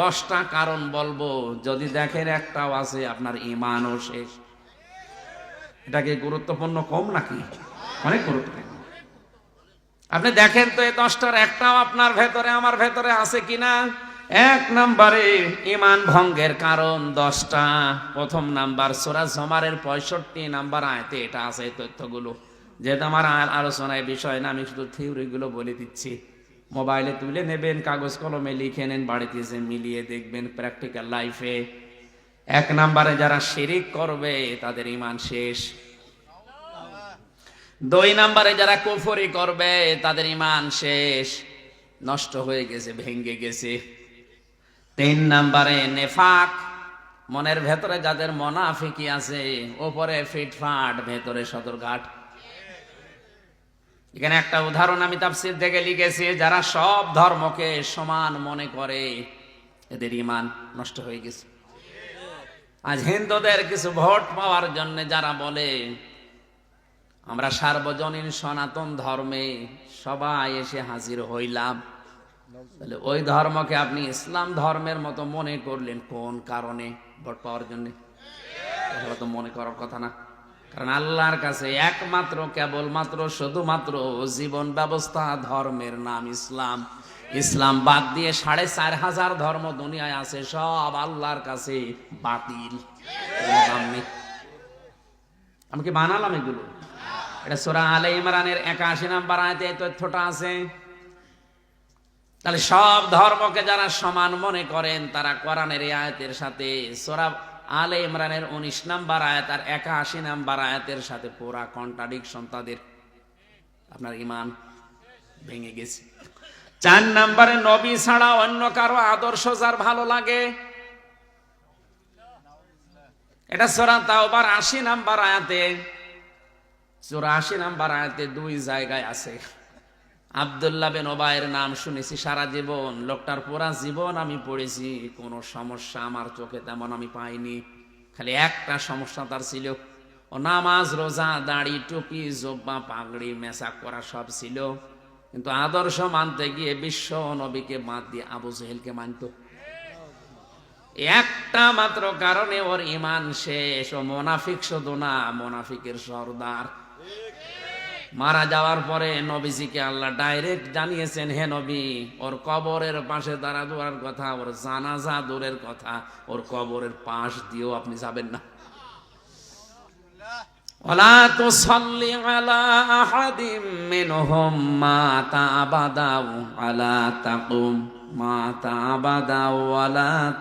দশটা কারণ বলব। যদি দেখেন একটাও আছে, আপনার ইমানও শেষ। এটাকে গুরুত্বপূর্ণ কম নাকি? অনেক গুরুত্বপূর্ণ। আপনি দেখেন তো এই দশটার একটাও আপনার ভেতরে, আমার ভেতরে আছে কিনা? এক নম্বরে ইমান ভঙ্গের কারণ দশটা। প্রথম নাম্বার, সোরা জমারের পঁয়ষট্টি নাম্বার আয়তে এটা আছে তথ্যগুলো। যেহেতু আমার আলোচনায় বিষয় না, আমি শুধু থিওরিগুলো বলে দিচ্ছি। মোবাইলে তুলে নেবেন, কাগজ কলমে লিখে নেন, বাড়িতে এসে মিলিয়ে দেখবেন প্র্যাকটিক্যাল লাইফে এক নাম্বারে যারা শিরিক করবে, তাদের ইমান শেষ। দুই নাম্বারে যারা কুফরি করবে, তাদের ইমান শেষ। নষ্ট হয়ে গেছে ভেঙ্গে গেছে। তিন নম্বরে নেফাক, মনের ভেতরে যাদের মনাফিকি আছে, ওপরে ফিটফাট, ভেতরে সদরঘাট এখানে একটা উদাহরণ আমি তাফসির থেকে লিখেছি, যারা সব ধর্মকে সমান মনে করে, এদের ইমান নষ্ট হয়ে গেছে। আজ হিন্দুদের কিছু ভোট পাওয়ার জন্য যারা বলে, আমরা সার্বজনীন সনাতন ধর্মে সবাই এসে হাজির হইলাম। তাহলে ওই ধর্মকে আপনি ইসলাম ধর্মের মতো মনে করলেন কোন কারণে ভোট পাওয়ার জন্য? তো মনে করার কথা না। কারণ আল্লাহর কাছে একমাত্র, কেবলমাত্র, শুধুমাত্র জীবন ব্যবস্থা, ধর্মের নাম ইসলাম। ইসলাম বাদ দিয়ে সাড়ে চার হাজার ধর্ম দুনিয়ায় আছে, সব আল্লাহর কাছে বাতিল। আমি কি বানালাম এগুলো? এটা সোরা আলে ইমরানের একাশি নাম্বার আয়তে এই তথ্যটা আছে। তাহলে সব ধর্মকে যারা সমান মনে করেন, তারা কোরআনের আয়াতের সাথে সোরা আলে ইমরানের উনিশ নাম্বার আয়াত আর একাশি নাম্বার আয়াতের সাথে পুরা কন্ট্রাডিকশন তাদের। আপনার ইমান ভেঙে গেছে। চার নাম্বারে নবী ছাড়া অন্য কারও আদর্শ যার ভালো লাগে? এটা সোরা তাওবার আশি নাম্বার আয়াতে চুরাশি নাম্বার আয়াতে দুই জায়গায় আছে। আবদুল্লাহ বিন ওবায়ের নাম শুনেছি, সারা জীবন। লোকটার পুরা জীবন আমি পড়েছি। কোনো সমস্যা আমার চোখে তেমন আমি পাইনি। খালি একটা সমস্যা তার ছিল। ও নামাজ, রোজা, দাড়ি, টুপি, জব্বা, পাগড়ি মেশাক করা সব ছিল। কিন্তু আদর্শ মানতে গিয়ে বিশ্ব নবীকে বাদ দিয়ে আবু জহেলকে মানত। একটা মাত্র কারণে ওর ইমান শেষ। ও মোনাফিক শুধু না, মোনাফিকের সর্দার। মারা যাওয়ার পরে নবীজিকে আল্লাহ ডাইরেক্ট জানিয়েছেন, হে নবী, ওর কবরের পাশে দাঁড়া দেওয়ার কথা, ওর জানাজা দূরের কথা, ওর কবরের পাশ দিয়েও আপনি যাবেন না। ওলা তো সল্লি আলা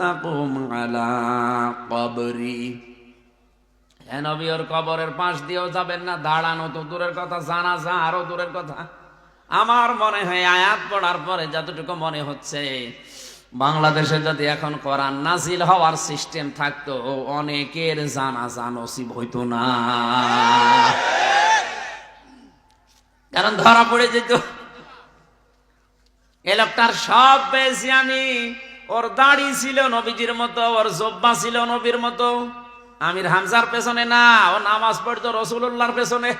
তাকুম আলা কবরি। ওর কবরের পাশ দিয়েও যাবেন না, দাঁড়ানো তো দূরের কথা, জানাজা আরও দূরের কথা। আমার মনে হয় আয়াত পড়ার পরে যতটুকু মনে হচ্ছে, বাংলাদেশে যদি এখন কোরআন নাজিল হওয়ার সিস্টেম থাকতো, অনেকের জানাজা নসিব হইতো না। কারণ ধরা পড়ে যেত। এ লোকটার সব পেয়েছি আমি। ওর দাড়ি ছিল নবীজির মতো, ওর জব্বা ছিল নবীর মতো। আমির হামজার পেছনে না, ও নামাজ পড়তো রসুল্লাহর পেছনে।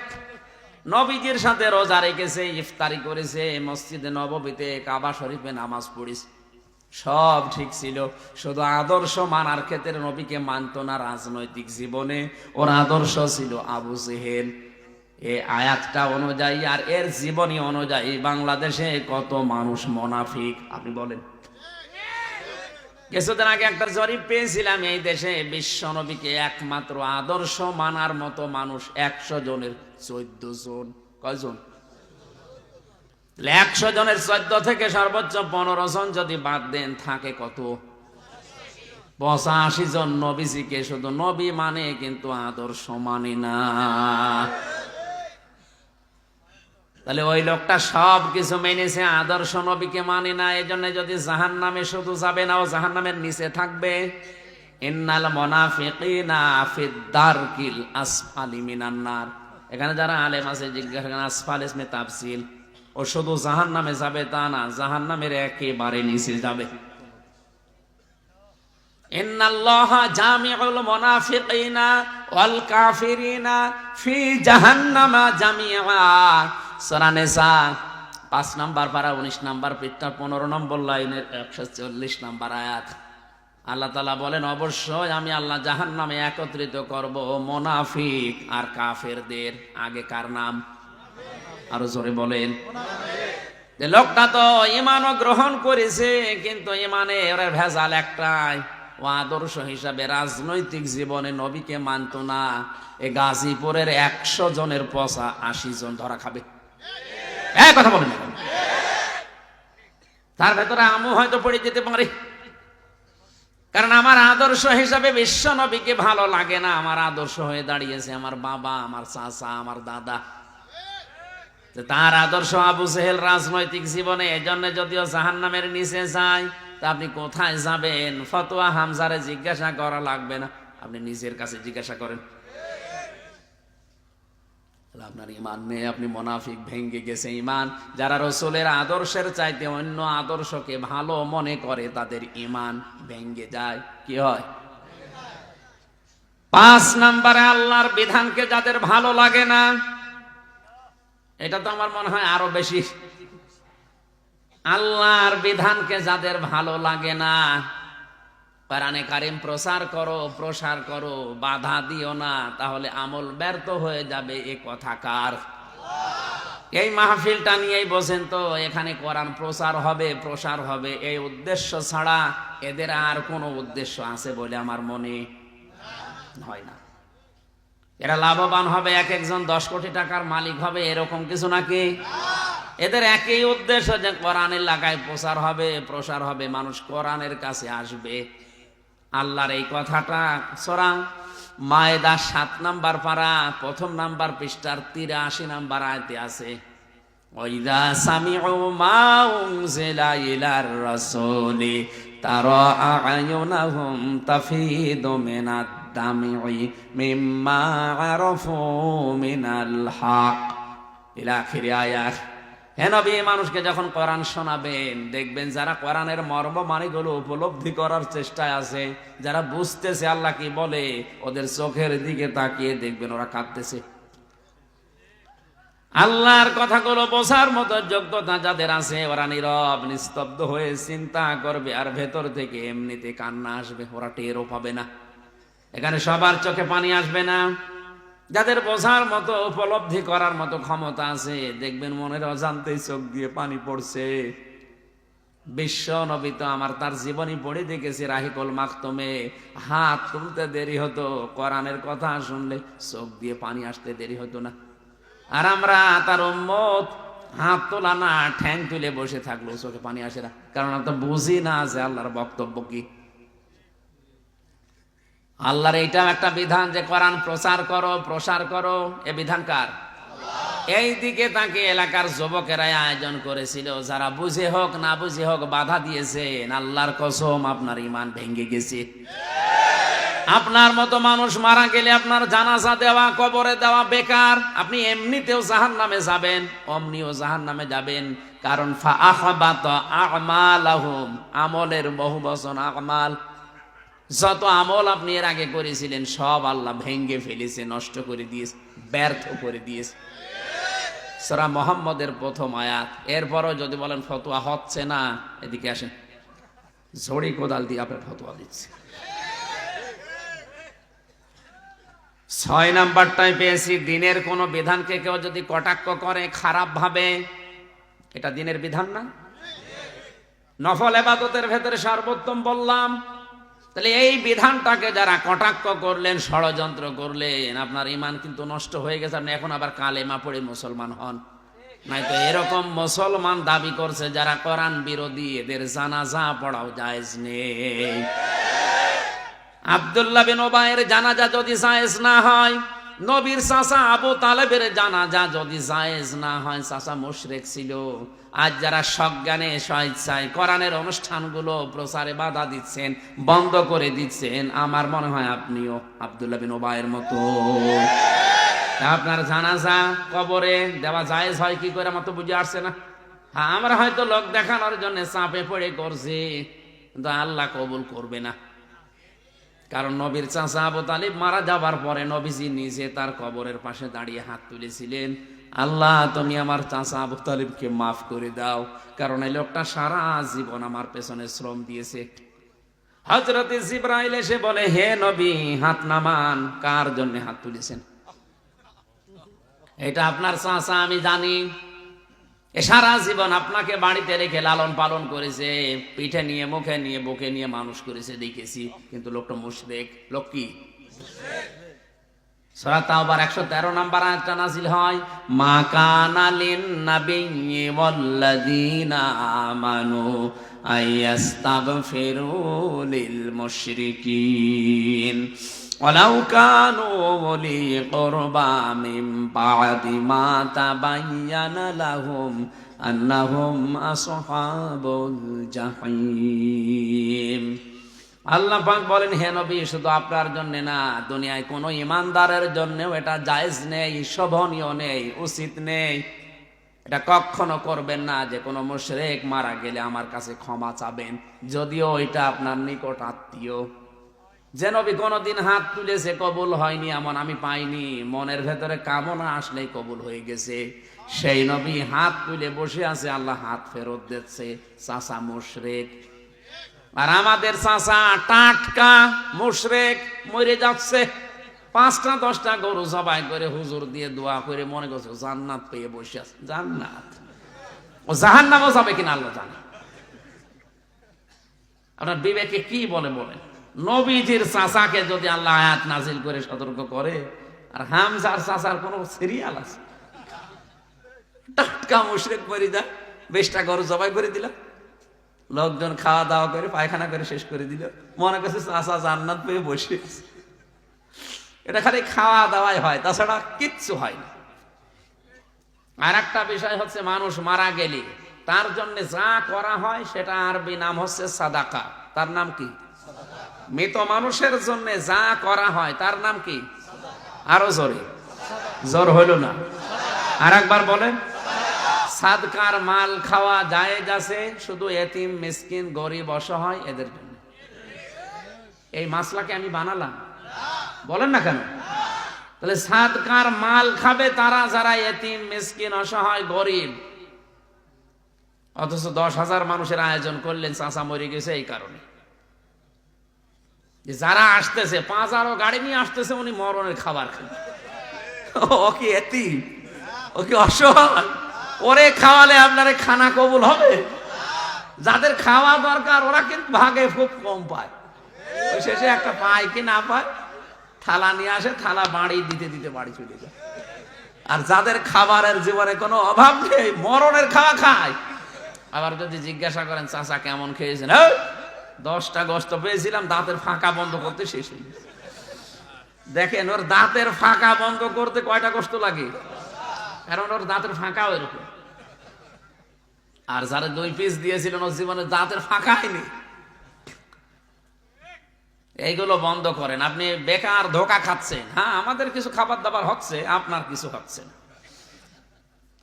নবীজির সাথে রোজা রেখেছে, ইফতারি করেছে, মসজিদে নববীতে কাবা শরীফে নামাজ পড়েছে। সব ঠিক ছিল, শুধু আদর্শ মানার ক্ষেত্রে নবীকে মানত না রাজনৈতিক জীবনে, ওর আদর্শ ছিল আবু জেহেল। এ আয়াতটা অনুযায়ী আর এর জীবনী অনুযায়ী বাংলাদেশে কত মানুষ মোনাফিক, আপনি বলেন। কিছুদিন আগে একটা জরিপ পেয়েছিলাম, এই দেশে বিশ্ব নবীকে একমাত্র আদর্শ মানার মতো মানুষ একশো জনের চোদ্দ জন। কয়জন? একশো জনের চোদ্দ থেকে সর্বোচ্চ পনেরো জন যদি বাদ দেন, থাকে কত? পঁচাশি জন নবীজিকে। শুধু নবী মানে কিন্তু আদর্শ মানে না। তাহলে ওই লোকটা সব কিছু মেনেছে, আদর্শ নবীকে মানে না এই জন্য যদি জাহান নামে শুধু যাবে না, ও জাহান নামের নিচে থাকবে। ইন্নাল আসফালি মিনান্নার এখানে যারা আলেম আছে, জিজ্ঞাসা আসফাল ইসমে তাফসিল। ও শুধু জাহান নামে যাবে তা না জাহান নামের একেবারে নিচে যাবে। ফি জাহান্নামা জামিআ। সূরা নিসা পাঁচ নাম্বার পারা উনিশ নাম্বার পৃষ্ঠা, পনেরো নম্বর লাইনের একশো চল্লিশ আয়াত। আল্লাহ তালা বলেন, অবশ্যই আমি আল্লাহ জাহান নামে একত্রিত করব মোনাফিক আর কাফেরদের। আগে কার নাম? আরও জোরে বলেন। লোকটা তো ইমানও গ্রহণ করেছে, কিন্তু ইমানে ওরা ভেজাল একটাই। ও আদর্শ হিসাবে রাজনৈতিক জীবনে নবীকে মানত না। এ গাজীপুরের একশো জনের পচা আশি জন ধরা খাবে। এক কথা বলেন। তার ভেতরে হয়তো পড়ে যেতে পারে। কারণ আমার আদর্শ হিসাবে বিশ্ব নবীকে ভালো লাগে না। আমার আদর্শ হয়ে দাঁড়িয়েছে আমার বাবা, আমার চাচা, আমার দাদা। তার আদর্শ আবু সেহেল রাজনৈতিক জীবনে, এজন্য যদিও জাহান নামের নিচে যায়, তা আপনি কোথায় যাবেন? ফতোয়া হামজারে জিজ্ঞাসা করা লাগবে না। আপনি নিজের কাছে জিজ্ঞাসা করেন। আপনার ইমান নেই, আপনি মোনাফিক ভেঙ্গে গেছে ইমান যারা রসুলের আদর্শের চাইতে অন্য আদর্শকে ভালো মনে করে, তাদের ইমান ভেঙ্গে যায়। কি হয়? পাঁচ নাম্বারে আল্লাহর বিধানকে যাদের ভালো লাগে না, এটা তো আমার মনে হয় আরও বেশি। আল্লাহর বিধানকে যাদের ভালো লাগে না কোরআনে কারিম প্রসার করো প্রসার করো, বাধা দিও না, তাহলে আমল ব্যর্থ হয়ে যাবে, এ কথা কার? এই মাহফিলটা নিয়েই বসেন তো, এখানে কোরআন প্রচার হবে, প্রসার হবে, এই উদ্দেশ্য ছাড়া এদের আর কোনো উদ্দেশ্য আছে বলে আমার মনে হয় না। এরা লাভবান হবে, এক একজন দশ কোটি টাকার মালিক হবে, এরকম কিছু নাকি? এদের একই উদ্দেশ্য যে কোরআনের লাগায় প্রচার হবে, প্রসার হবে, মানুষ কোরআনের কাছে আসবে। আল্লাহর এই কথাটা, সরা, মায়েদা সাত নাম্বার পারা প্রথম নাম্বার পৃষ্ঠার তিরাশি নাম্বার আয়তে আছে ওইদা সামিউ মা উনজিলা ইলার রাসূলি তারা আয়ুনাহুম তাফিদু মিনাদ দামি'i মিম্মা আরাফু মিনাল হক। ইলা হে নবী মানুষকে যখন কোরআন শোনাবেন, দেখবেন যারা কোরআনের মর্ম মানিগুলো উপলব্ধি করার চেষ্টায় আছে, যারা বুঝতেছে আল্লাহ কি বলে, ওদের চোখের দিকে তাকিয়ে দেখবেন ওরা কাঁদতেছে। আল্লাহর কথাগুলো বোঝার মতো যোগ্যতা যাদের আছে, ওরা নীরব, নিস্তব্ধ হয়ে চিন্তা করবে আর ভেতর থেকে এমনিতে কান্না আসবে, ওরা টেরও পাবে না। এখানে সবার চোখে পানি আসবে না। যাদের বোঝার মতো, উপলব্ধি করার মতো ক্ষমতা আছে, দেখবেন মনের অজান্তেই চোখ দিয়ে পানি পড়ছে। বিশ্ব নবী তো আমার তার জীবনী পড়ে দেখেছি রাহিকুল মাকতমে হাত তুলতে দেরি হতো, কোরআনের কথা শুনলে চোখ দিয়ে পানি আসতে দেরি হতো না। আর আমরা তার উম্মত, হাত তোলা না, ঠ্যাং তুলে বসে থাকল চোখে পানি আসে না। কারণ আমরা বুঝি না যে আল্লাহর বক্তব্য কি। আল্লাহর এইটাও একটা বিধান যে কোরআন প্রচার করো, প্রসার করো। এ বিধান কার? এই দিকে তাকে এলাকার যুবকেরাই আয়োজন করেছিল। যারা বুঝে হোক, না বুঝে হোক, বাধা দিয়েছেন। আল্লাহর কসম, আপনার ইমান ভেঙে গেছে। আপনার মতো মানুষ মারা গেলে আপনার জানাজা দেওয়া, কবরে দেওয়া বেকার। আপনি এমনিতেও জাহান নামে যাবেন, অমনিও জাহান নামে যাবেন। কারণ আমলের বহু বচন আমাল। যত আমল আপনি এর আগে করেছিলেন, সব আল্লাহ ভেঙ্গে ফেলেছে, নষ্ট করে দিয়েছে, ব্যর্থ করে দিয়েছে। সারা মোহাম্মদের প্রথম আয়াত। এরপরও যদি বলেন, ফতোয়া হচ্ছে না, এদিকে আসেন। ঝড়ি কোদাল দিয়ে আপনার ফতোয়া দিচ্ছে। ছয় নাম্বারটাই পেয়েছি, দিনের কোনো বিধানকে কেউ যদি কটাক্ষ করে খারাপ ভাবে এটা দিনের বিধান না? নফল এবাদতের ভেতরে সর্বোত্তম বললাম তাহলে এই বিধানটাকে যারা কটাক্ষ করলেন, ষড়যন্ত্র করলেন, আপনার ইমান কিন্তু নষ্ট হয়ে গেছে, আপনি এখন আবার কালেমা পড়ে মুসলমান হন। নাই তো এরকম মুসলমান দাবি করছে, যারা করান বিরোধী, এদের জানাজা পড়াও জায়েজ নেই। আব্দুল্লাহ বিন ওবায়ের জানাজা যদি জায়েজ না হয় নবীর চাচা আবু তালেবের জানাজা যদি জায়েজ না হয়, চাচা মুশরেক ছিল। আজ যারা সজ্ঞানে স্বেচ্ছায় কোরআনের অনুষ্ঠানগুলো প্রচারে বাধা দিচ্ছেন, বন্ধ করে দিচ্ছেন, আমার মনে হয় আপনিও আব্দুল্লাহ বিন ওবায়ের মতো। আপনার জানাজা কবরে দেওয়া জায়েজ হয় কি করে আমার তো বুঝে আসছে না। আমরা হয়তো লোক দেখানোর জন্য চাপে পড়ে করছি, কিন্তু আল্লাহ কবুল করবে না। কারণ নবীর চাচা আবু তালিব মারা যাবার পরে নবীজি নিজে তার কবরের পাশে দাঁড়িয়ে হাত তুলেছিলেন। আল্লাহ, তুমি আমার চাচা আবু তালিবকে মাফ করে দাও, কারণ এই লোকটা সারা জীবন আমার পেছনে শ্রম দিয়েছে। হজরত জিব্রাইল এসে বলে, হে নবী, হাত নামান, কার জন্য হাত তুলেছেন? এটা আপনার চাচা, আমি জানি। সারা জীবন আপনাকে বাড়িতে রেখে লালন পালন করেছে, পিঠে নিয়ে, মুখে নিয়ে, বুকে নিয়ে মানুষ করেছে, দেখেছি। কিন্তু লোকটা মুশরেক। লোক কি? সূরা তাওবার 113 নাম্বার আয়াতটা নাযিল হয়, মা ولو كانوا أولي قربى من بعد ما تبين لهم أنهم أصحاب الجحيم আল্লাহ পাক বলেন হে নবী শুধু আপনার জন্য না দুনিয়ায় কোনো ইমানদারের জন্যও এটা জায়েজ নেই শোভনীয় নেই উচিত নেই এটা কখনো করবেন না যে কোনো মুশরিক মারা গেলে আমার কাছে ক্ষমা চাবেন যদিও এটা আপনার নিকট আত্মীয় যে নবী কোনোদিন হাত তুলেছে, কবুল হয়নি এমন আমি পাইনি। মনের ভেতরে কামনা আসলেই কবুল হয়ে গেছে। সেই নবী হাত তুলে বসে আছে, আল্লাহ হাত ফেরত দিচ্ছে। চাচা মুশরিক। আর আমাদের চাচা টাটকা মুশরেক, মরে যাচ্ছে। পাঁচটা, দশটা গরু সবাই করে হুজুর দিয়ে দোয়া করে মনে করছে জান্নাত পেয়ে বসে আছে। জান্নাত। ও জাহান্নামও যাবে কিনা আল্লাহ জানে। আপনার বিবেকে কি বলে বলেন? নবীজির চাচাকে যদি আল্লাহ আয়াত নাজিল করে সতর্ক করে, আর হামজার চাচার কোনো সিরিয়াল আছে? টাটকা মুশরেক মরে যায়, বেশটা গরু জবাই করে দিলাম লোকজন খাওয়া দাওয়া করে, পায়খানা করে শেষ করে দিল। মনে করছে চাষা জান্নাত পেয়ে বসে এটা খালি খাওয়া দাওয়াই হয়, তাছাড়া কিচ্ছু হয় না। আর একটা বিষয় হচ্ছে মানুষ মারা গেলে তার জন্য যা করা হয় সেটা আরবি নাম হচ্ছে সাদাকা। তার নাম কি? মৃত মানুষের জন্য যা করা হয়, তার নাম কি? আরও জোরে। জোর হইল না। আর একবার বলেন। সাদকার মাল খাওয়া জায়েজ আছে, শুধু এতিম, মিসকিন, গরিব, অসহায় এদের জন্য। এই মাসলাকে আমি বানালাম। বলেন না কেন? তাহলে সাদকার মাল খাবে তারা যারা এতিম, মিসকিন, অসহায়, গরিব। অথচ দশ হাজার মানুষের আয়োজন করলেন চাষা মরে গেছে এই কারণে। যে যারা আসতেছে পাঁচ আরও গাড়ি নিয়ে আসতেছে উনি মরণের খাবার খান। ও কি এতিম? ও কি অসহায়? ওরে খাওয়ালে আপনার খানা কবুল হবে? যাদের খাওয়া দরকার ওরা কিন্তু ভাগে খুব কম পায়। ওই শেষে একটা পায় কি না পায়? থালা নিয়ে আসে থালা বাড়ি দিতে দিতে বাড়ি চলে যায়। আর যাদের খাবারের জীবনে কোনো অভাব নেই মরণের খাওয়া খায়। আবার যদি জিজ্ঞাসা করেন চাচা কেমন খেয়েছেন? "এই, দশটা গোস্ত পেয়েছিলাম, দাঁতের ফাঁকা বন্ধ করতে শেষ হয়ে। দেখেন, ওর দাঁতের ফাঁকা বন্ধ করতে কয়টা গোস্ত লাগে? কারণ ওর দাঁতের ফাঁকা এরকম। আর যারা দুই পিস দিয়েছিলেন, ওর জীবনে দাঁতের ফাঁকা হয়নি। এইগুলো বন্ধ করেন। আপনি বেকার ধোকা খাচ্ছেন। হ্যাঁ আমাদের কিছু খাবার দাবার হচ্ছে, আপনার কিছু হচ্ছে না।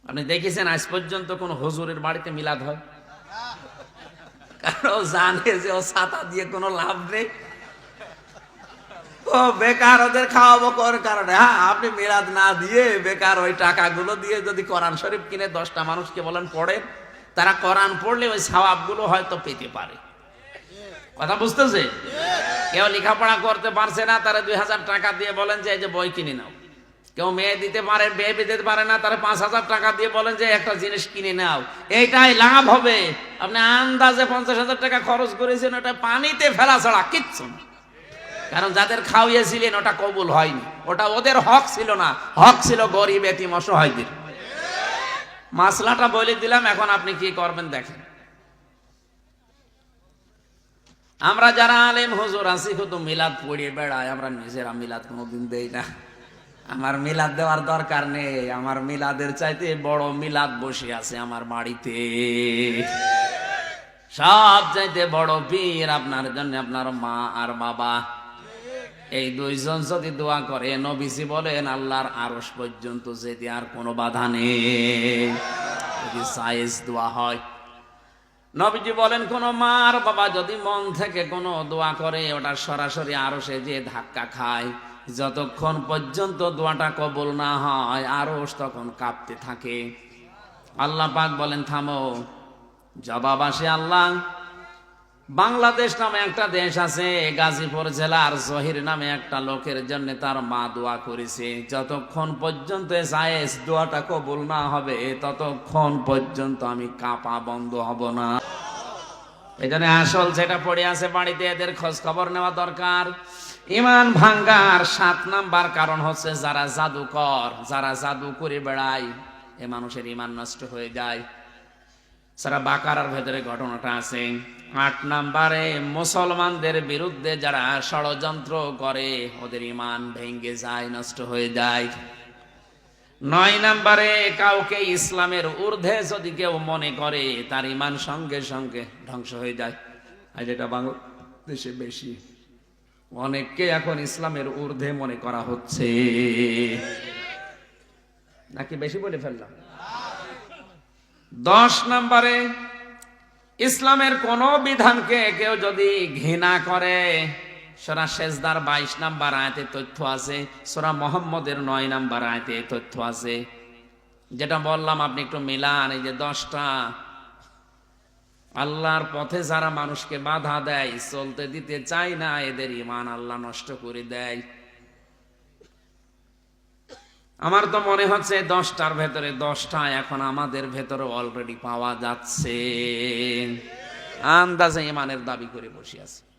আপনি দেখেছেন, আজ পর্যন্ত কোন হুজুরের বাড়িতে মিলাদ হয়? কারণ ও জানে যে ও ছাতা দিয়ে কোনো লাভ নেই। ও বেকার ওদের খাওয়াবো কোন কারণে? হ্যাঁ আপনি মিলাদ না দিয়ে বেকার ওই টাকাগুলো দিয়ে যদি কোরআন শরীফ কিনে দশটা মানুষকে বলেন পড়েন, তারা কোরআন পড়লে ওই সওয়াবগুলো হয়তো পেতে পারে। কথা বুঝতেছে? কেউ লেখাপড়া করতে পারছে না, তারা দুই হাজার টাকা দিয়ে বলেন যে এই যে বই কিনে নাও। কেউ মেয়ে দিতে পারে, মেয়ে দিতে পারে না, তারা পাঁচ হাজার টাকা দিয়ে বলেন যে একটা জিনিস কিনে নাও। এইটাই লাভ হবে। আপনি আন্দাজে পঞ্চাশ হাজার টাকা খরচ করেছেন, ওটা পানিতে ফেলা ছাড়া কিচ্ছু না। কারণ যাদের খাওয়িয়েছিলেন ওটা কবুল হয়নি। ওটা ওদের হক ছিল না। হক ছিল গরিব, এতিম, অসহায়দের। মাসলাটা বলে দিলাম, এখন আপনি কি করবেন দেখেন। আমরা যারা আলেম, হুজুর আছি শুধু মিলাদ পড়িয়ে বেড়াই আমরা নিজেরা মিলাদ কোনোদিন দেই না। আমার মিলাদ দেওয়ার দরকার নেই। আমার মিলাদের চাইতে বড় মিলাদ বসে আছে আমার বাড়িতে। সব চাইতে বড় পীর আপনার জন্য আপনার মা আর বাবা। এই দুইজন যদি দোয়া করে, নবীজি বলেন, আল্লাহর আরস পর্যন্ত যেতে আর কোনো বাধা নেই। যদি সাইজ দোয়া হয়। নবীজি বলেন, কোন মার বাবা যদি মন থেকে কোনো দোয়া করে, ওটা সরাসরি আরও সে যে ধাক্কা খায় যতক্ষণ পর্যন্ত দোয়াটা কবুল না হয় আরও তখন কাঁপতে থাকে। আল্লাহ পাক বলেন, থামো। জবাব আসে, আল্লাহ, বাংলাদেশ নামে একটা দেশ আছে, গাজীপুর জেলার জহির নামে একটা লোকের জন্য তার মা দোয়া করেছে। যতক্ষণ পর্যন্ত দোয়াটা কবুল না হবে, ততক্ষণ পর্যন্ত আমি কাঁপা বন্ধ হব না। এই জন্য আসল যেটা পড়ে আছে বাড়িতে, এদের খোঁজ খবর নেওয়া দরকার। ইমান ভাঙ্গার সাত নাম্বার কারণ হচ্ছে যারা জাদুকর, যারা জাদু করে বেড়ায়, এ মানুষের ইমান নষ্ট হয়ে যায়। সারা বাকারার ভেতরে ঘটনাটা আছে। আট নাম্বারে, মুসলমানদের বিরুদ্ধে যারা ষড়যন্ত্র করে, ওদের ইমান ভেঙ্গে যায়, নষ্ট হয়ে যায়। নয় নাম্বারে, কাউকে ইসলামের ঊর্ধ্বে যদি কেউ মনে করে, তার ইমান সঙ্গে সঙ্গে ধ্বংস হয়ে যায়। আর যেটা বাংলাদেশে বেশি। অনেককে এখন ইসলামের ঊর্ধ্বে মনে করা হচ্ছে। নাকি বেশি বলে ফেললাম? দশ নম্বরে, ইসলামের কোন বিধানকে কেউ যদি ঘৃণা করে, সোরা শেষদার বাইশ নাম্বার আয়তে তথ্য আছে, সোরা মোহাম্মদের নয় নাম্বার আয়তে তথ্য আছে। যেটা বললাম, আপনি একটু মিলান, এই যে দশটা আল্লাহর পথে যারা মানুষকে বাধা দেয়, চলতে দিতে চায় না, এদের ইমান আল্লাহ নষ্ট করে দেয়। আমার তো মনে হচ্ছে দশটার ভেতরে দশটা এখন আমাদের ভেতরে অলরেডি পাওয়া যাচ্ছে। আন্দাজে ইমানের দাবি করে বসে আছে।